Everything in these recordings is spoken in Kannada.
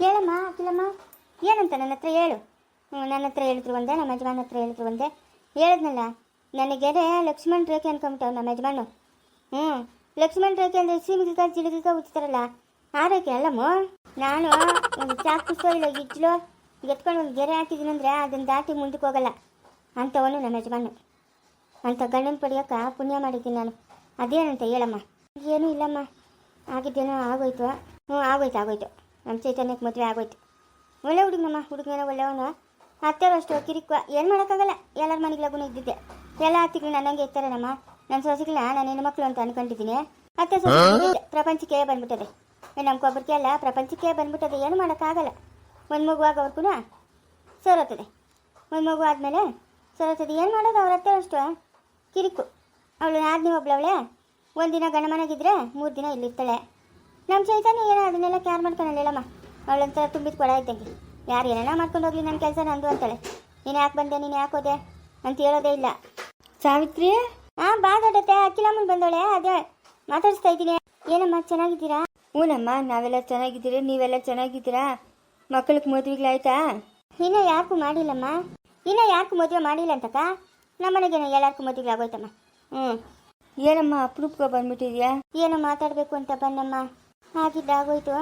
ಹೇಳಮ್ಮ, ಅಖಿಲಮ್ಮ, ಏನಂತ ನನ್ನ ಹತ್ರ ಹೇಳು. ನನ್ನ ಹತ್ರ ಹೇಳಿದ್ರು ಒಂದೇ, ನಮ್ಮ ಯಜಮಾನ ಹತ್ರ ಹೇಳಿದ್ರು ಒಂದೇ. ಹೇಳಿದ್ನಲ್ಲ ನನಗೆರೆ ಲಕ್ಷ್ಮಣ್ ರೇಖೆ ಅನ್ಕೊಂಬಿಟ್ಟವ್ ನಮ್ಮ ಯಜಮಾನು ಹ್ಞೂ ಲಕ್ಷ್ಮಣ್ ರೇಖೆ ಅಂದರೆ ಸೀಮಿಗಿಕ ಜಿಲಿಗಿಕ ಉಚ್ತಾರಲ್ಲ ಆ ರೇಖೆ ಅಲ್ಲಮ್ಮ? ನಾನು ಒಂದು ಚಾಕು ಇಲ್ಲ ಇಜ್ಲು ಎತ್ಕೊಂಡು ಒಂದು ಗೆರೆ ಹಾಕಿದ್ದೀನಿ ಅಂದರೆ ಅದನ್ನು ದಾಟಿ ಮುಂದಕ್ಕೆ ಹೋಗಲ್ಲ ಅಂಥವನು ನಮ್ಮ ಯಜಮಾನು ಅಂಥ ಗಂಡನ ಪಡಿಯೋಕೆ ಪುಣ್ಯ ಮಾಡಿದ್ದೀನಿ ನಾನು. ಅದೇನಂತ ಹೇಳಮ್ಮ? ಏನೂ ಇಲ್ಲಮ್ಮ. ಆಗಿದ್ದೇನೋ, ಆಗೋಯ್ತು. ಹ್ಞೂ ಆಗೋಯ್ತು ಆಗೋಯ್ತು. ನಮ್ಮ ಚೈತನ್ಯಕ್ಕೆ ಮದುವೆ ಆಗೋಯ್ತು. ಒಳ್ಳೆ ಹುಡುಗನಮ್ಮ ಹುಡುಗನ ಒಳ್ಳೆಯವನು. ಅತ್ತೆಯವರು ಅಷ್ಟು ಕಿರಿಕ್ವ. ಏನು ಮಾಡೋಕ್ಕಾಗಲ್ಲ. ಎಲ್ಲರ ಮನೆಗೆ ಲಗುನ ಇದ್ದಿದ್ದೆ. ಎಲ್ಲ ಅತ್ತಿಗಳು ನನ್ನಂಗೆ ಇರ್ತಾರೇನಮ್ಮ ನನ್ನ ಸೊಸೆಗಳನ್ನ ನಾನು ಮಕ್ಕಳು ಅಂತ ಅನ್ಕೊಂಡಿದ್ದೀನಿ. ಅತ್ತೆ ಸೊಸೆ. ಪ್ರಪಂಚಕ್ಕೆ ಬಂದ್ಬಿಟ್ಟದೆ. ನಮ್ಗೊಬ್ಬರಿಗೆ ಅಲ್ಲ ಪ್ರಪಂಚಕ್ಕೆ ಬಂದ್ಬಿಟ್ಟದೆ. ಏನು ಮಾಡೋಕ್ಕಾಗಲ್ಲ. ಒಂದು ಮಗುವಾಗ ಅವ್ರಿಗೂ ಸೋರತ್ತದೆ. ಒಂದು ಮಗು ಆದಮೇಲೆ ಸೋರತ್ತದೆ. ಏನು ಮಾಡೋದು ಅವ್ರ ಅತ್ತೆ ಅಷ್ಟು? ಕಿರಿಕು ಅವಳು ನಾದಿನಿ ಒಬ್ಳವಳೆ. ಒಂದಿನ ಗಣಮನಾಗಿದ್ದರೆ ಮೂರು ದಿನ ಇಲ್ಲಿರ್ತಾಳೆ. ನಮ್ಮ ಚೈತನ್ಯ ಏನೋ ಅದನ್ನೆಲ್ಲ ಕ್ಯಾರ್ ಮಾಡ್ಕೊಳಲ್ಲಮ್ಮ ಅವಳಂತರ ತುಂಬಿದ ಕೊಡ ಇದ್ದಂಗೆ. ಯಾರು ಏನೇನೋ ಮಾಡ್ಕೊಂಡು ಹೋಗ್ಲಿ ನನ್ನ ಕೆಲಸ ನಂದು ಅಂತಾಳೆ. ನೀನು ಯಾಕೆ ಬಂದೆ ನೀನು ಯಾಕೆ ಹೋದೆ ಅಂತ ಹೇಳೋದೇ ಇಲ್ಲ. ಸಾವಿತ್ರಿ? ಹಾಂ ಬಾ ದೊಡ್ಡತ್ತೆ ಅಕ್ಕಿಲಮ್ಮನ್ ಬಂದವಳೆ ಅದೇ ಮಾತಾಡಿಸ್ತಾ ಇದ್ದೀನಿ. ಏನಮ್ಮ ಚೆನ್ನಾಗಿದ್ದೀರಾ? ಹ್ಞೂನಮ್ಮ ನಾವೆಲ್ಲ ಚೆನ್ನಾಗಿದ್ದೀರಿ ನೀವೆಲ್ಲ ಚೆನ್ನಾಗಿದ್ದೀರಾ? ಮಕ್ಕಳಿಗೆ ಮದುವೆಗಳಾಯ್ತಾ ಇನ್ನೂ ಯಾಕೂ ಮಾಡಿಲ್ಲಮ್ಮ. ಇನ್ನೂ ಯಾಕೆ ಮದುವೆ ಮಾಡಿಲ್ಲ ಅಂತಕ್ಕ? ನಮ್ಮನೆಗೇನೋ ಎಲ್ಲರಿಗೂ ಮದುವೆ ಆಗೋಯ್ತಮ್ಮ ಹ್ಞೂ ಏನಮ್ಮ ಅಪರೂಪಕ್ಕೆ ಬಂದ್ಬಿಟ್ಟಿದ್ಯಾ? ಏನೋ ಮಾತಾಡಬೇಕು ಅಂತ ಬನ್ನಮ್ಮ ಆಗಿದ್ದಾಗೋಯ್ತು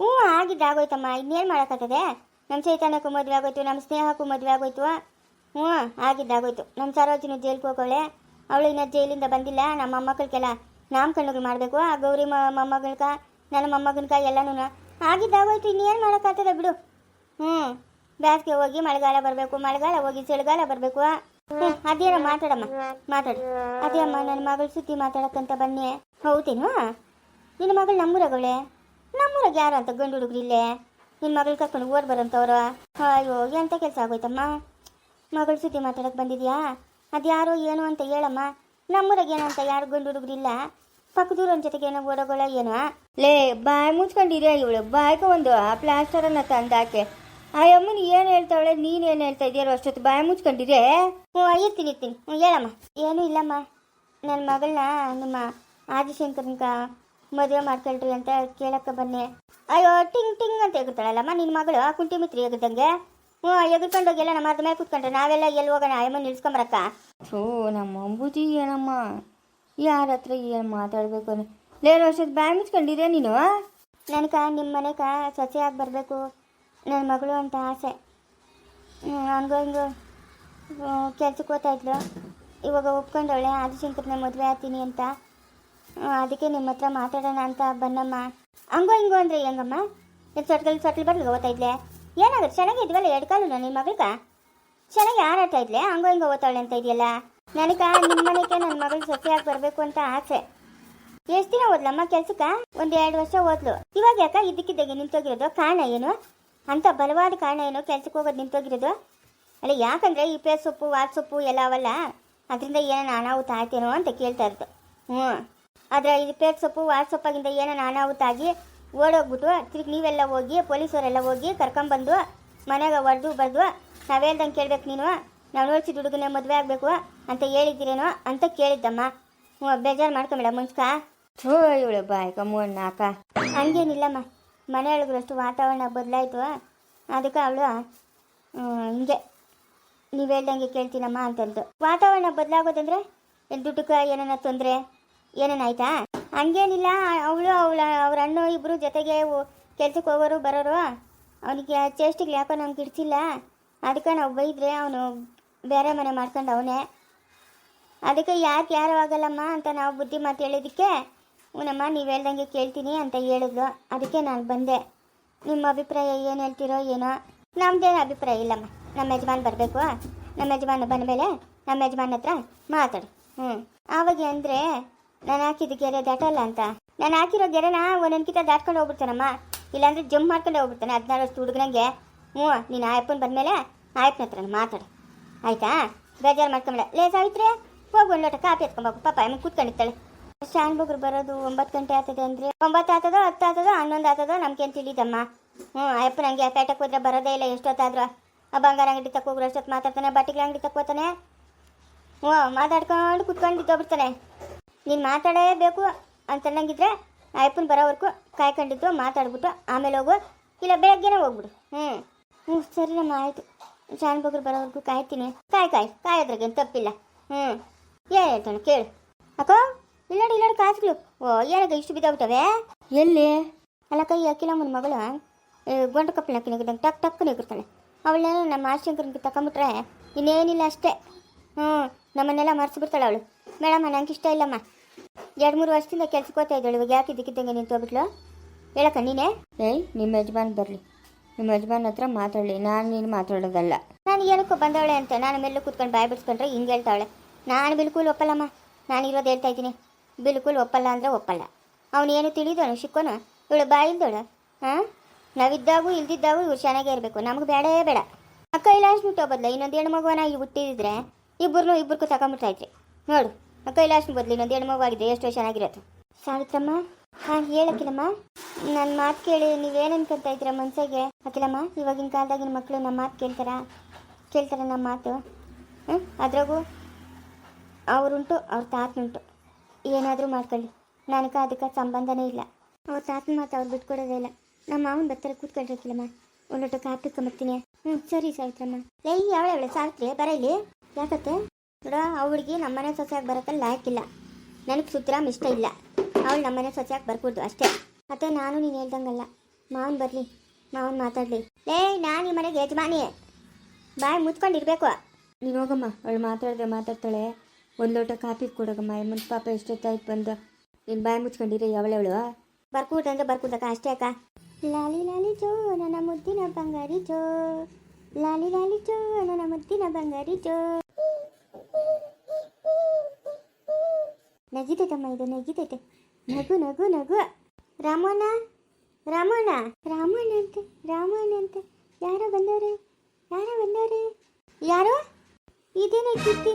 ಹ್ಞೂ ಆಗಿದ್ದಾಗೋಯ್ತಮ್ಮ ಇನ್ನೇನು ಮಾಡೋಕ್ಕಾಗ್ತದೆ? ನಮ್ಮ ಚೈತನ್ಯಕ್ಕೂ ಮದುವೆ ಆಗೋಯ್ತು ನಮ್ಮ ಸ್ನೇಹಕ್ಕೂ ಮದುವೆ ಆಗೋಯ್ತು ಹ್ಞೂ ಆಗಿದ್ದಾಗೋಯ್ತು ನಮ್ಮ ಸರೋಜಿನ ಜೈಲ್ಗೆ ಹೋಗೋಳೆ. ಅವಳು ಇನ್ನೂ ಜೈಲಿಂದ ಬಂದಿಲ್ಲ. ನಮ್ಮ ಮೊಮ್ಮಕ್ಕಳಿಗೆಲ್ಲ ನಾಮಕರಣಗಳು ಮಾಡಬೇಕು. ಆ ಗೌರಿ ಮೊಮ್ಮಗಳ್ಕ, ನನ್ನ ಮೊಮ್ಮಗನ್ಕ ಎಲ್ಲನೂ ಆಗಿದ್ದಾಗೋಯ್ತು ಇನ್ನೇನು ಮಾಡೋಕ್ಕಾಗ್ತದೆ ಬಿಡು. ಹ್ಞೂ, ಬ್ಯಾಸ್ಗೆ ಹೋಗಿ ಮಳೆಗಾಲ ಬರಬೇಕು, ಮಳೆಗಾಲ ಹೋಗಿ ಚಳಿಗಾಲ ಬರಬೇಕು ಹ್ಞೂ, ಅದೇನ ಮಾತಾಡಮ್ಮ, ಮಾತಾಡು. ಅದೇ ಅಮ್ಮ, ನನ್ನ ಮಗಳು ಸುದ್ದಿ ಮಾತಾಡೋಕ್ಕಂತ ಬನ್ನಿ. ಹೌದೇನು ನಿನ್ನ ಮಗಳು ನಮ್ಮೂರಾಗವಳೆ ನಮ್ಮೂರಾಗ ಯಾರು ಅಂತ ಗಂಡು ಹುಡುಗ್ರು ಇಲ್ಲೇ? ನಿನ್ನ ಮಗಳು ಕರ್ಕೊಂಡು ಓಡ್ ಬರೋಂಥವ್ರು ಅಯ್ಯೋ ಎಂಥ ಕೆಲಸ ಆಗೋಯ್ತಮ್ಮ? ಮಗಳು ಸುದ್ದಿ ಮಾತಾಡಕ್ಕೆ ಬಂದಿದ್ಯಾ? ಅದ್ಯಾರೋ ಏನು ಅಂತ ಹೇಳಮ್ಮ. ನಮ್ಮೂರಾಗ ಏನೋ ಅಂತ ಯಾರು ಗಂಡು ಹುಡುಗ್ರು ಇಲ್ಲ? ಪಕ್ಕದೂರನ ಜೊತೆಗೆ ಏನೋ ಓಡೋಗೋಳ ಏನೋ? ಲೇ ಬಾಯಿ ಮುಚ್ಕೊಂಡಿರಿ ಇವಳು ಬಾಯ್ಕ ಒಂದು ಪ್ಲಾಸ್ಟರ್ ಪ್ಲಾಸ್ಟರನ್ನ ತಂದಾಕೆ ಆ ಅಮ್ಮನ ಏನು ಹೇಳ್ತಾವಳೆ ನೀನು ಏನು ಹೇಳ್ತಾ ಇದೆಯೋ ಅಷ್ಟೊತ್ತು ಬಾಯಿ ಮುಚ್ಕೊಂಡಿರೇ? ಹ್ಞೂ ಇರ್ತೀನಿ ಇರ್ತೀನಿ. ಹ್ಞೂ ಹೇಳಮ್ಮ. ಏನೂ ಇಲ್ಲಮ್ಮ. ನನ್ನ ಮಗಳನ್ನ ನಿಮ್ಮ ಆದಿಶಂಕರನ್ಕ ಮದುವೆ ಮಾಡ್ಕೊಳ್ರಿ ಅಂತ ಕೇಳಕ್ಕೆ ಬನ್ನಿ. ಅಯ್ಯೋ ಟಿಂಗ್ ಟಿಂಗ್ ಅಂತ ಎಗುತ್ತಾಳಲ್ಲಮ್ಮ ನಿನ್ನ ಮಗಳು? ಆ ಕುಂಟಿ ಮಿತ್ರಿ ಎಗ್ದಂಗೆ ಹ್ಞೂ ಎಗುರ್ಕೊಂಡೋಗೆಲ್ಲ ನಮ್ಮ ಅರ್ಧ ಮೇಲೆ ಕೂತ್ಕೊಂಡ್ರೆ ನಾವೆಲ್ಲ ಎಲ್ಲಿ ಹೋಗೋಣ? ಅಯ್ಯಮ್ಮ ನಿಲ್ಸ್ಕೊಂಬರಕ್ಕ? ಥೂ ನಮ್ಮ ಅಂಬುಜಿ ಏನಮ್ಮ? ಯಾರ ಹತ್ರ ಏನು ಮಾತಾಡಬೇಕು ಲೇ ವರ್ಷದ ಬಾಯ್ ಮುಚ್ಕೊಂಡಿದ್ಯಾ ನೀನು? ನನಕ ನಿಮ್ಮ ಮನೆಗ ಸೊಸೆಯಾಗಿ ಬರಬೇಕು. ನನ್ನ ಮಗಳು ಅಂತ ಆಸೆ. ಹಂಗೋ ಹಿಂಗೋ ಕೆಲ್ಸಕ್ಕೆ ಹೋಗ್ತಾ ಇದ್ಲು. ಇವಾಗ ಒಪ್ಕೊಂಡವಳೆ ಆದಿಶಂಕರ್ನ ಮದುವೆ ಆಗ್ತೀನಿ ಅಂತ. ಅದಕ್ಕೆ ನಿಮ್ಮ ಹತ್ರ ಮಾತಾಡೋಣ ಅಂತ ಬನ್ನಮ್ಮ. ಹಂಗೋ, ಹಿಂಗೋ ಅಂದರೆ ಹೆಂಗಮ್ಮ? ಸೊಟ್ಗಳು ಸೊಟ್ಲು ಬರ್ಲಿಗೆ ಓದ್ತಾ ಇದ್ಲೆ? ಏನಾಗುತ್ತೆ ಚೆನ್ನಾಗಿದ್ವಲ್ಲ ಎರಡು ಕಾಲು ನಿಮ್ಮ ಮಗಳಿಗೆ ಚೆನ್ನಾಗಿ ಆರಾಟ ಇದ್ಲೆ? ಹಂಗೋ, ಹಿಂಗೋ ಓದ್ತಾಳೆ ಅಂತ ಇದೆಯಲ್ಲ? ನನಗೆ ನಿಮ್ಮ ಮನೆಗೆ ನನ್ನ ಮಗಳು ಸೊಸೆಯಾಗಿ ಬರಬೇಕು ಅಂತ ಆಸೆ. ಎಷ್ಟು ದಿನ ಓದ್ಲಮ್ಮ ಕೆಲ್ಸಕ್ಕ? ಒಂದ್ ಎರಡು ವರ್ಷ ಓದ್ಲು. ಇವಾಗ ಯಾಕ ಇದ್ದಕ್ಕಿದ್ದಾಗೆ ನಿಂತೋಗಿರೋದು? ಕಾರಣ ಏನು? ಅಂತ ಬಲವಾದ ಕಾರಣ ಏನು ಕೆಲ್ಸಕ್ಕೆ ಹೋಗೋದು ನಿಂತೋಗಿರೋದು? ಅಲ್ಲ, ಯಾಕಂದ್ರೆ ಈ ಪೇ ಸೊಪ್ಪು ವಾಟ್ಸೊಪ್ಪು ಎಲ್ಲ ಅವಲ್ಲ. ಅದರಿಂದ ಏನೋ ಅನಾಹುತ ಆಯ್ತೇನೋ ಅಂತ ಕೇಳ್ತಾ ಇರೋದು. ಹ್ಞೂ ಆದ್ರೆ ಈ ಪೇಕ್ ಸೊಪ್ಪು ವಾಟ್ ಸೊಪ್ಪಾಗಿಂದ ಏನೇನು ಅನಾಹುತ ಆಗಿ ಓಡೋಗ್ಬಿಟ್ಟು ತಿರುಗಿ ನೀವೆಲ್ಲ ಹೋಗಿ ಪೊಲೀಸವರೆಲ್ಲ ಹೋಗಿ ಕರ್ಕೊಂಬಂದು ಮನೆಗೆ ಹೊಡೆದು ಬರೆದು ನಾವು ಹೇಳ್ದಂಗೆ ಕೇಳ್ಬೇಕು ನೀನು? ನಾವು ನೋಡ್ಸಿದ ಹುಡುಗನೇ ಮದುವೆ ಆಗಬೇಕು ಅಂತ ಹೇಳಿದ್ದೀರೇನೋ ಅಂತ ಕೇಳಿದ್ದಮ್ಮ. ಹ್ಞೂ ಬೇಜಾರು ಮಾಡ್ಕೊಂಬೇಡ ಮುಂಚಕ ಥೂ ಇವಳು ಬಾಯ್ಕ ಮೂರು ಅಕ್ಕ ಹಂಗೇನಿಲ್ಲಮ್ಮ ಮನೆ ಅಷ್ಟು ವಾತಾವರಣ ಬದಲಾಯಿತು. ಅದಕ್ಕೆ ಅವಳು ಹಿಂಗೆ ನೀವು ಹೇಳ್ದಂಗೆ ಕೇಳ್ತೀನಮ್ಮ ಅಂತಂದು. ವಾತಾವರಣ ಬದಲಾಗೋದಂದ್ರೆ ದುಡ್ಡುಕ ದುಡ್ಡಕ್ಕೆ ಏನೇನ ತೊಂದರೆ? ಏನೇನಾಯ್ತಾ? ಹಂಗೇನಿಲ್ಲ, ಅವಳು ಅವಳ, ಅವ್ರ ಅಣ್ಣ ಇಬ್ಬರು ಜೊತೆಗೆ ಕೆಲ್ಸಕ್ಕೆ ಹೋಗೋರು, ಬರೋರು. ಅವನಿಗೆ ಚೇಷ್ಟಿಗೆ ಯಾಕೋ ನಮ್ಗೆ ಇಡ್ಸಿಲ್ಲ ಅದಕ್ಕೆ ನಾವು ಬೈದರೆ ಅವನು ಬೇರೆ ಮನೆ ಮಾಡ್ಕೊಂಡು ಅವನೇ. ಅದಕ್ಕೆ ಯಾಕೆ ಯಾರು ಆಗಲ್ಲಮ್ಮ ಅಂತ ನಾವು ಬುದ್ಧಿ ಮಾತು ಹೇಳಿದ್ದಕ್ಕೆ ಹ್ಞೂನಮ್ಮ ನೀವು ಹೇಳ್ದಂಗೆ ಕೇಳ್ತೀನಿ ಅಂತ ಹೇಳಿದ್ಲು. ಅದಕ್ಕೆ ನಾನು ಬಂದೆ. ನಿಮ್ಮ ಅಭಿಪ್ರಾಯ ಏನು ಹೇಳ್ತೀರೋ ಏನೋ. ನಮ್ದೇನು ಅಭಿಪ್ರಾಯ ಇಲ್ಲಮ್ಮ. ನಮ್ಮ ಯಜಮಾನ್ ಬರಬೇಕು. ನಮ್ಮ ಯಜಮಾನ ಬಂದ ಮೇಲೆ ನಮ್ಮ ಯಜಮಾನ್ ಹತ್ರ ಮಾತಾಡಿ. ಹ್ಞೂ ಆವಾಗ ಅಂದರೆ ನಾನು ಹಾಕಿದ ಗೆರೆ ದಾಟಲ್ಲ ಅಂತ. ನಾನು ಹಾಕಿರೋ ಗೆರೆನ ಒಂದೊಂದ್ಕಿತ ದಾಟ್ಕೊಂಡು ಹೋಗ್ಬಿಡ್ತಾನಮ್ಮ. ಇಲ್ಲಾಂದ್ರೆ ಜಂಪ್ ಮಾಡ್ಕೊಂಡು ಹೋಗ್ಬಿಡ್ತಾನೆ. ಹದಿನಾರು ವರ್ಷ ಹುಡುಗನಂಗೆ. ಹ್ಞೂ, ನೀನು ಆಯಪ್ಪನ ಬಂದಮೇಲೆ ಆಯಪ್ಪನ ಹತ್ರ ಮಾತಾಡು. ಆಯ್ತಾ? ಬೇಜಾರು ಮಾಡ್ಕೊಂಬಿಡ. ಲೇ ಸಾವಿತ್ರೆ, ಹೋಗು ಒಂದು ಲೋಟ ಕಾಫಿ ಎತ್ಕೊಂಬೋಗು ಪಾಪ ಎಮ್ಮ ಕೂತ್ಕೊಂಡಿರ್ತಾಳೆ ಶಾನ್ ಬಗ್ರು ಬರೋದು ಒಂಬತ್ತು ಗಂಟೆ ಆಗ್ತದೆ ಅಂದ್ರೆ? ಒಂಬತ್ತು ಆಗ್ತದೋ ಹತ್ತು ಆಗ್ತದೋ ಹನ್ನೊಂದು ಆಗ್ತದೋ ನಮ್ಗೇನು ತಿಳಿದಮ್ಮ. ಹ್ಞೂ ಅಯ್ಯಪ್ಪ ನನಗೆ ಪೇಟಕ್ಕೆ ಹೋದ್ರೆ ಬರೋದೇ ಇಲ್ಲ ಎಷ್ಟೊತ್ತಾದ್ರೂ. ಆ ಬಂಗಾರ ಅಂಗಡಿ ತಕ್ಕ ಹೋಗ್ರು ಅಷ್ಟೊತ್ತು ಮಾತಾಡ್ತಾನೆ, ಬಟ್ಟೆಗಳ ಅಂಗಡಿ ತಕ್ಕೋತಾನೆ ಹ್ಞೂ, ಮಾತಾಡ್ಕೊಂಡು ಕುತ್ಕೊಂಡು ಬಿದ್ದೋಗ್ಬಿಡ್ತಾನೆ. ನೀನು ಮಾತಾಡೇಬೇಕು ಅಂತನ್ನಂಗಿದ್ರೆ ಅಯ್ಯಪ್ಪನ ಬರೋವರೆಗೂ ಕಾಯ್ಕೊಂಡಿದ್ದು ಮಾತಾಡ್ಬಿಟ್ಟು ಆಮೇಲೆ ಹೋಗು. ಇಲ್ಲ ಬೆಳಗ್ಗೆನೇ ಹೋಗ್ಬಿಡು. ಹ್ಞೂ ಹ್ಞೂ ಸರಿನಮ್ಮ ಆಯಿತು. ಶಾನ್ ಬಗ್ರು ಬರೋವರೆಗೂ ಕಾಯ್ತೀನಿ. ಕಾಯ್ ಕಾಯ್. ಕಾಯೋದ್ರಾಗೇನು ತಪ್ಪಿಲ್ಲ. ಹ್ಞೂ ಏನು ಹೇಳ್ತಾನೆ ಕೇಳು. ಅಕ್ಕೋ ಇಲ್ಲಡಿ ಇಲ್ಲಾಡಿ ಕಾಸುಗಳು ಓ ಏನಾಗ ಇಷ್ಟು ಬಿದ್ದೋಗ್ಬಿಟ್ಟವೆ? ಎಲ್ಲಿ? ಅಲ್ಲ ಕೈ ಅಕ್ಕಿಲಮ್ಮನ ಮಗಳು ಏ, ಕಪ್ಪಿನ ಅಕ್ಕಿ ಹಾಕಿನಾಗಿದ್ದಂಗೆ ಟಕ್ ಟಕ್ ನೆಗಿರ್ತಾಳೆ. ಅವಳನ್ನೇನೋ ನಮ್ಮ ಆಶಂಕರನಿಗೆ ತಕೊಂಬಿಟ್ರೆ ಇನ್ನೇನಿಲ್ಲ ಅಷ್ಟೇ. ಹ್ಞೂ ನಮ್ಮನ್ನೆಲ್ಲ ಮರೆಸಿಬಿಡ್ತಾಳೆ ಅವಳು. ಮೇಡಮ್ಮ ನಂಗೆ ಇಷ್ಟ ಇಲ್ಲಮ್ಮ. ಎರಡು ಮೂರು ವರ್ಷದಿಂದ ಕೆಲ್ಸಕ್ಕೆ ಹೋಗ್ತಾ ಇದ್ದಾಳೆ. ಇವಾಗ ಯಾಕೆ ಇದಕ್ಕಿದ್ದಂಗೆ ನಿಂತು ಹೋಗ್ಬಿಟ್ಲು ಹೇಳಕ್ಕ ನೀನೇ? ಏಯ್ ನಿಮ್ಮ ಯಜಮಾನ್ ಬರಲಿ. ನಿಮ್ಮ ಯಜಮಾನ್ ಹತ್ರ ಮಾತಾಡಲಿ. ನಾನು ನೀನು ಮಾತಾಡೋದಲ್ಲ. ನಾನು ಏನಕ್ಕೋ ಬಂದವಳೆ ಅಂತ. ನಾನು ಮೇಲೆ ಕೂತ್ಕೊಂಡು ಬಾಯ್ ಬಿಡ್ಸ್ಕೊಂಡ್ರೆ ಹಿಂಗೆ ಹೇಳ್ತಾವಳೆ. ನಾನು ಬಿಲ್ಕುಲ್ ಒಪ್ಪಲ್ಲಮ್ಮ. ನಾನು ಇರೋದು ಹೇಳ್ತಾ ಇದ್ದೀನಿ. ಬಿಲ್ಕುಲ್ ಒಪ್ಪಲ್ಲ ಅಂದರೆ ಒಪ್ಪಲ್ಲ. ಅವನೇನು ಏನು ತಿಳಿದವನು ಶಿಕ್ಕೋನು ಇವಳು ಬಾಯಿಲ್ದವಳು ಹಾಂ? ನಾವಿದ್ದಾಗೂ ಇಲ್ದಿದ್ದಾಗೂ ಇವ್ರು ಚೆನ್ನಾಗೇ ಇರಬೇಕು. ನಮ್ಗೆ ಬೇಡೇ ಬೇಡ. ಅಕ್ಕ ಇಲ್ಲ ಅಷ್ಟು ಬಿಟ್ಟು ಬದಲ ಇನ್ನೊಂದು ಹೆಣ್ಣು ಮಗುವನ್ನ ಇಲ್ಲಿ ಹುಟ್ಟಿದ್ರೆ ಇಬ್ಬರನ್ನೂ ಇಬ್ಬರಿಗೂ ತಗೊಂಬಿಡ್ತಾಯಿದ್ರಿ ನೋಡು. ಆ ಕೈಲಾಶ್ ಬದಲು ಇನ್ನೊಂದು ಹೆಣ್ಣು ಆಗಿದೆ ಎಷ್ಟೋ ಚೆನ್ನಾಗಿರತ್ತೆ ಸಾವಿತ್ರಮ್ಮ, ಹಾಂ ಹೇಳಕ್ಕಿಲ್ಲಮ್ಮ ನನ್ನ ಮಾತು ಕೇಳಿ ನೀವೇನು ಅನ್ಕೊಂತ ಇದ್ದೀರಾ ಮನ್ಸಿಗೆ? ಅಕ್ಕಿಲಮ್ಮ ಇವಾಗಿನ ಕಾಲದಾಗಿನ ಮಕ್ಕಳು ನಮ್ಮ ಮಾತು ಕೇಳ್ತಾರ? ಕೇಳ್ತಾರ ನಮ್ಮ ಮಾತು? ಹ್ಞೂ ಅದ್ರಾಗೂ ಅವರುಂಟು, ಅವ್ರ ತಾತನುಂಟು. ಏನಾದರೂ ಮಾಡ್ಕೊಳ್ಳಿ. ನನಗೆ ಅದಕ್ಕೆ ಸಂಬಂಧನೇ ಇಲ್ಲ. ಅವ್ರ ತಾತನ ಮಾತು ಅವ್ರು ಬಿಟ್ಕೊಡೋದೇ ಇಲ್ಲ. ನಮ್ಮ ಮಾವನ ಬರ್ತಾರೆ ಕೂತ್ಕೊಳ್ರಕ್ಕಿಲ್ಲಮ್ಮ ಒಂದೊಟ್ಟು ಕಾಪಿ ಬರ್ತೀನಿ ಹ್ಞೂ ಸರಿ ಸಾವಿತ್ರಮ್ಮ. ಏಯ್ ಯಾವಳೆ ಸಾವಿತ್ರಿ, ಬರ ಇಲ್ಲಿ. ಯಾಕತ್ತೆ? ನೋಡ ಅವಳಿಗೆ ನಮ್ಮನೆ ಸೊಸೆಯಾಗಿ ಬರೋಕ್ಕಲ್ಲ ಲಾಯಕ್ಕಿಲ್ಲ ನನಗೆ ಸುತ್ತರಾಮ್ ಇಷ್ಟ ಇಲ್ಲ. ಅವಳು ನಮ್ಮನೆ ಸೊಸೆಯಾಗಿ ಬರ್ಕೊಡ್ದು ಅಷ್ಟೇ. ಮತ್ತೆ ನಾನು ನೀನು ಹೇಳ್ದಂಗಲ್ಲ. ಮಾವನ್ ಬರಲಿ. ಮಾವನ್ ಮಾತಾಡಲಿ. ಏಯ್ ನಾನು ಈ ಮನೆಗೆ ಯಜಮಾನಿ. ಬಾಯ್ ಮುಚ್ಕೊಂಡಿರ್ಬೇಕು ನೀನು ಹೋಗಮ್ಮ. ಅವಳು ಮಾತಾಡಿದ್ರೆ ಮಾತಾಡ್ತಾಳೆ. ಒಂದು ಲೋಟ ಕಾಫಿ ಕೊಡೋಗಮ್ಮ. ಮುಂದೆ ಪಾಪ ಎಷ್ಟೊತ್ತಾಯ್ತು ಬಂದು. ನೀನು ಬಾಯಿ ಮುಚ್ಕೊಂಡಿರಿ ಅವಳವಳು? ಬರ್ಕೂಟ ಅಂದ್ರೆ ಬರ್ಕೂಟಕ್ಕ ಅಷ್ಟೇ ಅಕ್ಕ. ಲಾಲಿ ಲಾಲಿ ಜೋ ನನ್ನ ಮುದ್ದಿನ ಬಂಗಾರಿ ಜೋ. ಲಾಲಿ ಲಾಲಿ ಜೋ ನನ್ನ ಮುದ್ದಿನ ಬಂಗಾರಿ ಜೋ. ನಗಿತೈತಮ್ಮ, ಇದು ನಗಿತೈತೆ. ನಗು ನಗು ನಗು. ರಾಮಣ್ಣ ರಾಮಣ್ಣ ರಾಮಣ್ಣ ಅಂತೆ ರಾಮಣ್ಣ ಅಂತೆ. ಯಾರೋ ಬಂದವ್ರೆ? ಯಾರೋ ಬಂದವ್ರೆ? ಯಾರು? ಇದೇನೇ ಕಿತ್ತಿ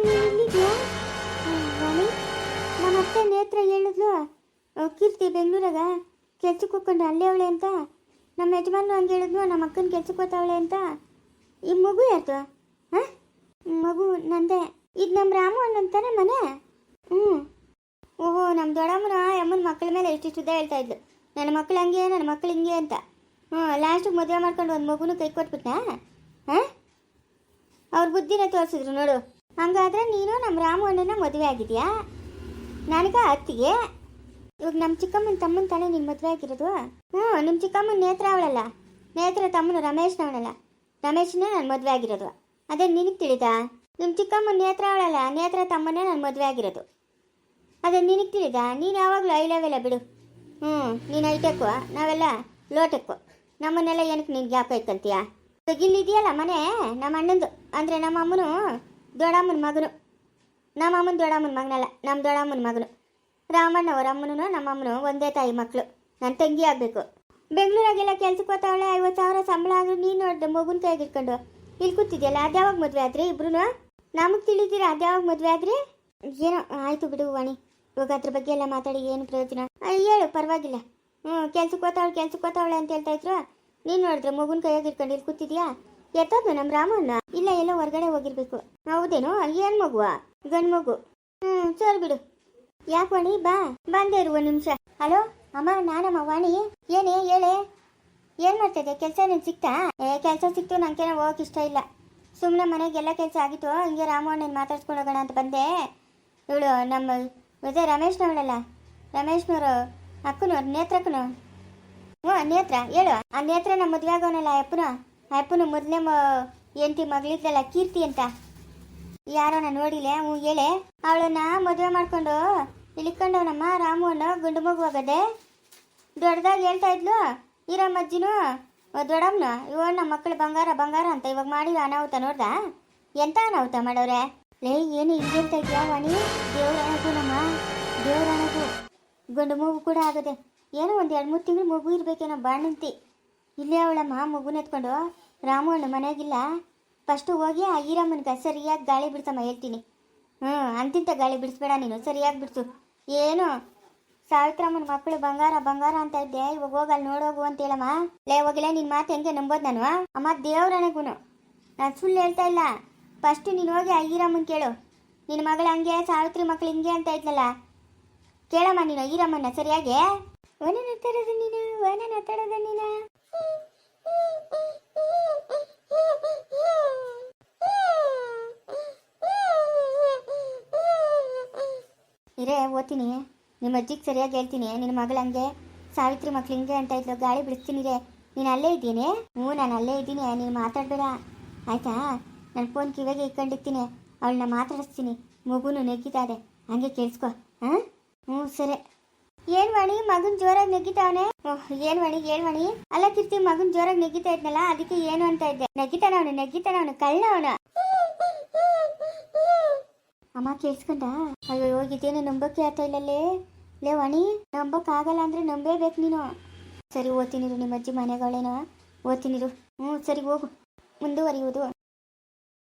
ನಮ್ಮ ಅತ್ತೆ ನೇತ್ರ ಹೇಳಿದ್ಲು. ಕೀರ್ತಿ ಬೆಂಗಳೂರಾಗ. ಕೆಲ್ಸಕ್ಕೆ ಹೋಗ್ಕೊಂಡು ಅಲ್ಲೇ ಅವಳೆ ಅಂತ. ನಮ್ಮ ಯಜಮಾನು ಹಂಗೆ ಹೇಳಿದ್ನು ನಮ್ಮ ಅಕ್ಕನ ಕೆಲ್ಸಕ್ಕೆ ಹೋಗ್ತಾವಳೆ ಅಂತ. ಈ ಮಗು ಯಾರ್ದು? ಹಾಂ? ಮಗು ನಂದೆ. ಇದು ನಮ್ಮ ರಾಮು ಅನ್ನಂತಾನೆ ಮನೆ? ಹ್ಞೂ ಓಹೋ ನಮ್ಮ ದೊಡ್ಡಮ್ಮನ ಅಮ್ಮನ ಮಕ್ಕಳ ಮೇಲೆ ಎಷ್ಟು ಶುದ್ಧ ಹೇಳ್ತಾ ಇದ್ಲು. ನನ್ನ ಮಕ್ಕಳು ಹಂಗೆ ನನ್ನ ಮಕ್ಕಳು ಹಿಂಗೆ ಅಂತ. ಹ್ಞೂ ಲಾಸ್ಟಿಗೆ ಮದುವೆ ಮಾಡ್ಕೊಂಡು ಒಂದು ಮಗುನೂ ಕೈ ಕೊಟ್ಬಿಟ್ನಾ? ಹಾಂ? ಅವ್ರ ಬುದ್ಧಿನ ತೋರಿಸಿದ್ರು ನೋಡು. ಹಂಗಾದ್ರೆ ನೀನು ನಮ್ಮ ರಾಮಣ್ಣನ ಮದುವೆ ಆಗಿದೆಯಾ? ನನಗ ಅತ್ತಿಗೆ? ಇವಾಗ ನಮ್ಮ ಚಿಕ್ಕಮ್ಮನ ತಮ್ಮನ ತಾನೇ ನಿನ್ನ ಮದುವೆ ಆಗಿರೋದು? ಹ್ಞೂ ನಿಮ್ಮ ಚಿಕ್ಕಮ್ಮನ ನೇತ್ರ ಅವಳಲ್ಲ. ನೇತ್ರ ತಮ್ಮನು ರಮೇಶ್ನವಳಲ್ಲ. ರಮೇಶ್ನೇ ನಾನು ಮದುವೆ ಆಗಿರೋದು. ಅದೇ ನಿನಗೆ ತಿಳಿದಾ? ನಿಮ್ಮ ಚಿಕ್ಕಮ್ಮನ ನೇತ್ರ ಅವಳಲ್ಲ, ನೇತ್ರ ತಮ್ಮನೇ ನಾನು ಮದುವೆ ಆಗಿರೋದು. ಅದೇ ನಿನಗೆ ತಿಳಿದ? ನೀನು ಯಾವಾಗಲೂ ಐ ಲೆವೆಲ್ಲ ಬಿಡು. ಹ್ಞೂ ನೀನು ಐಟೆಕ್ಕು ನಾವೆಲ್ಲ ಲೋಟೆಕ್ಕು ನಮ್ಮನ್ನೆಲ್ಲ ಏನಕ್ಕೆ ನೀನು ಯಾಕೆ ಇವಾಗ ಇಲ್ಲಿದೆಯಲ್ಲ ಮನೆ, ನಮ್ಮ ಅಣ್ಣಂದು. ಅಂದರೆ ನಮ್ಮ ಅಮ್ಮನು, ದೊಡ್ಡಮ್ಮನ ಮಗನು. ನಮ್ಮ ಅಮ್ಮನ ದೊಡ್ಡಮ್ಮನ ಮಗನಲ್ಲ, ನಮ್ಮ ದೊಡ್ಡಮ್ಮನ ಮಗನು. ರಾಮಣ್ಣ ಅವ್ರ ಅಮ್ಮನೂ ನಮ್ಮ ಅಮ್ಮನು ಒಂದೇ ತಾಯಿ ಮಕ್ಕಳು. ನನ್ನ ತಂಗಿ ಆಗಬೇಕು. ಬೆಂಗಳೂರಾಗೆಲ್ಲ ಕೆಲ್ಸಕ್ಕೆ ಹೋಗ್ತಾವಳೆ, ಐವತ್ತು ಸಾವಿರ ಸಂಬಳ ಆದರೂ ನೀನು ನೋಡ್ದೆ ಮಗುನ ಕೈಗೆ ಇಟ್ಕೊಂಡು. ಇಲ್ಲಿ ಕೂತಿದ್ಯಲ್ಲ ಅದ್ಯಾವಾಗ ಮದುವೆ ಆದ್ರಿ ಇಬ್ರು ನಮಗೆ ತಿಳಿದಿರ ಅದ್ಯಾವಾಗ ಮದುವೆ ಆದ್ರಿ? ಏನೋ, ಆಯಿತು ಬಿಡು ವಾಣಿ. ಇವಾಗ ಅದ್ರ ಬಗ್ಗೆ ಎಲ್ಲ ಮಾತಾಡಿ ಏನು ಪ್ರಯೋಜನ? ಹೇಳು, ಪರವಾಗಿಲ್ಲ. ಹ್ಞೂ ಕೆಲ್ಸಕ್ಕೆ ಹೋಗ್ತಾವಳೆ ಕೆಲ್ಸಕ್ಕೆ ಹೋಗ್ತಾವಳೆ ಅಂತ ಹೇಳ್ತಾ ಇದ್ರು. ನೀನು ನೋಡಿದ್ರೆ ಮಗುನ ಕೈಯಾಗ ಇಟ್ಕೊಂಡು ಇಲ್ಲಿ ಕೂತಿದ್ಯಾ? ಎತ್ತೋದು ನಮ್ಮ ರಾಮಣ್ಣ? ಇಲ್ಲ, ಎಲ್ಲೋ ಹೊರಗಡೆ ಹೋಗಿರ್ಬೇಕು. ಹೌದೇನೋ? ಏನು ಮಗುವ ಗಂಡು ಮಗು. ಹ್ಞೂ ಸರಿ ಬಿಡು. ಯಾಕೆ ವಾಣಿ? ಬಾ, ಬಂದೇ ಇರು ಒಂದು ನಿಮಿಷ. ಹಲೋ? ಅಮ್ಮ, ನಾನಮ್ಮ, ವಾಣಿ? ಏನೇ, ಹೇಳೆ? ಏನು ಮಾಡ್ತಿದ್ದೆ? ಕೆಲಸ ನೀನು ಸಿಕ್ತಾ? ಏ, ಕೆಲಸ ಸಿಕ್ತು ನಂಗೆ ಹೋಗಕ್ಕೆ ಇಷ್ಟ ಇಲ್ಲ. ಸುಮ್ಮನೆ ಮನೆಗೆಲ್ಲ ಕೆಲಸ ಆಗಿತ್ತು. ಹಿಂಗೆ ರಾಮಣ್ಣನ ಮಾತಾಡ್ಸ್ಕೊಂಡು ಹೋಗೋಣ ಅಂತ ಬಂದೆ. ಇವಳು ನಮ್ಮ ವಿಜಯ್ ರಮೇಶ್ನವಳಲ್ಲ? ರಮೇಶ್ನವರು ಅಕ್ಕನು, ನೇತ್ರಕ್ಕನು? ಹ್ಞೂ, ನೇತ್ರ, ಹೇಳು. ಆ ನೇತ್ರ ನಮ್ಮ ಮದುವೆ ಆಗೋನಲ್ಲ ಅಪ್ಪನು? ಅಪ್ಪನು ಮೊದಲನೇ ಎಂಟಿ ಮಗಳಿದ್ಲಲ್ಲ, ಕೀರ್ತಿ ಅಂತ. ಯಾರೋ ನಾನು ನೋಡಿಲ್ಲ ಹ್ಞೂ, ಹೇಳೆ. ಅವಳನ್ನ ಮದುವೆ ಮಾಡ್ಕೊಂಡು ಇಳಿಕೊಂಡವನಮ್ಮ ಅನ್ನು ಗುಂಡು ಮಗು ಹೋಗದೆ ದೊಡ್ಡದಾಗಿ ಹೇಳ್ತಾ ಇದ್ಲು, ಈರಮ್ಮಜ್ಜಿನೂ ದೊಡ್ಡಮ್ಮನು. ಇವ ನಮ್ಮ ಮಕ್ಕಳು ಬಂಗಾರ ಬಂಗಾರ ಅಂತ ಇವಾಗ ಮಾಡಿರೋ ಅನಾಹುತ ನೋಡ್ದ? ಎಂತ ಅನಾಹುತ ಮಾಡವ್ರೆ ಲೇ, ಏನು ಹಿಂಗೆ ವಾಣಿ? ದೇವ್ರಣಗೂ ನಮ್ಮ ದೇವ್ರಣಗೂ ಗಂಡು ಮಗು ಕೂಡ ಆಗದೆ. ಏನೋ ಒಂದು ಎರಡು ಮೂರು ತಿಂಗಳು ಮಗು ಇರಬೇಕೇನೋ ಬಾಣಂತಿ. ಇಲ್ಲೇ ಅವಳಮ್ಮ ಮಗುನ ಎತ್ಕೊಂಡು, ರಾಮು ಅಣ್ಣ ಮನೆಯಾಗಿಲ್ಲ ಫಸ್ಟು ಹೋಗಿ ಆ ಈರಮ್ಮನಿಗೆ ಸರಿಯಾಗಿ ಗಾಳಿ ಬಿಡ್ತಮ್ಮ ಹೇಳ್ತೀನಿ. ಹ್ಞೂ ಅಂತಿಂತ ಗಾಳಿ ಬಿಡಿಸ್ಬೇಡ ನೀನು, ಸರಿಯಾಗಿ ಬಿಡಿಸು. ಏನು? ಸಾವಿತ್ರಮ್ಮನ ಮಕ್ಕಳು ಬಂಗಾರ ಬಂಗಾರ ಅಂತ ಇದ್ದೆ, ಇವಾಗ ಹೋಗಿ ಅಲ್ಲಿ ನೋಡೋಗು ಅಂತ ಹೇಳಮ್ಮ. ಲೇ, ಹೋಗಿಲ್ಲ ನಿನ್ನ ಮಾತು ಹೆಂಗೆ ನಂಬೋದು ನಾನು ಅಮ್ಮ ದೇವ್ರಣಗೂ ನಾನು ಸುಳ್ಳು ಹೇಳ್ತಾ ಇಲ್ಲ. ಫಸ್ಟ್ ನೀನು ಹೋಗಿ ಅಯ್ಯರಮ್ಮನ ಕೇಳು. ನಿನ್ನ ಮಗಳು ಹಂಗೆ, ಸಾವಿತ್ರಿ ಮಕ್ಳು ಹಿಂಗೆ ಅಂತ ಇದ್ನಲ್ಲ ಕೇಳಮ್ಮ ನೀನು ಅಯ್ಯರಮ್ಮನ ಸರಿಯಾಗಿ? ಒನೇ ನತ್ತಾಡೋದು ನೀನು ಒನೇ ನತ್ತಾಡೋದು ನೀನು. ಇರೇ, ಓದ್ತೀನಿ. ನಿಮ್ಮ ಅಜ್ಜಿಗೆ ಸರಿಯಾಗಿ ಹೇಳ್ತೀನಿ. ನಿನ್ನ ಮಗಳು ಹಂಗೆ, ಸಾವಿತ್ರಿ ಮಕ್ಳು ಹಿಂಗೆ ಅಂತ ಇದ್ಲು ಗಾಳಿ ಬಿಡಿಸ್ತೀನಿ ರೇ ನೀನು ಅಲ್ಲೇ ಇದ್ದೀನಿ? ಹ್ಞೂ, ನಾನು ಅಲ್ಲೇ ಇದ್ದೀನಿ. ನೀನು ಮಾತಾಡ್ಬೇಡ. ಆಯಿತಾ? ನನ್ನ ಫೋನ್ ಕಿವಿಗೆ ಇಟ್ಕೊಂಡಿರ್ತೀನಿ. ಅವಳನ್ನ ಮಾತಾಡಿಸ್ತೀನಿ. ಮಗುನು ನೆಗ್ಗಿತಾದೆ ಹಂಗೆ ಕೇಳಿಸ್ಕೊ. ಹಾಂ ಹ್ಞೂ, ಸರಿ. ಏನ್ ವಾಣಿ? ಮಗನ್ ಜೋರಾಗಿ ನೆಗಿತಾವನೆ ಏನ್ ವಾಣಿ ಏನ್ ವಾಣಿ? ಅಲ್ಲ ಕೀರ್ತಿ, ಮಗನ್ ಜೋರಾಗಿ ನೆಗಿತಾ ಇದ್ನಲ್ಲ, ಅದಕ್ಕೆ ಏನು ಅಂತ ಇದ್ದೆ. ನೆಗಿತಾನ ಅವನು ನೆಗಿತಾನ ಅವನು ಕಳ್ಳ ಅವನು ಅಮ್ಮ, ಕೇಳಿಸ್ಕೊಂಡ? ಅಯ್ಯೋ, ಇದೇನು ನಂಬಕ್ಕೆ ಆತ ಇಲ್ಲಲ್ಲೇ? ಲೇ ವಾಣಿ ನಂಬಕ್ ಆಗಲ್ಲ ಅಂದ್ರೆ ನಂಬೇಬೇಕು ನೀನು. ಸರಿ ಓದ್ತೀನಿರು ನಿಮ್ಮ ಅಜ್ಜಿ ಮನೆಗಳೇನೋ ಓದ್ತೀನಿರು ಹ್ಞೂ, ಸರಿ, ಹೋಗು. ಮುಂದುವರಿಯುವುದು.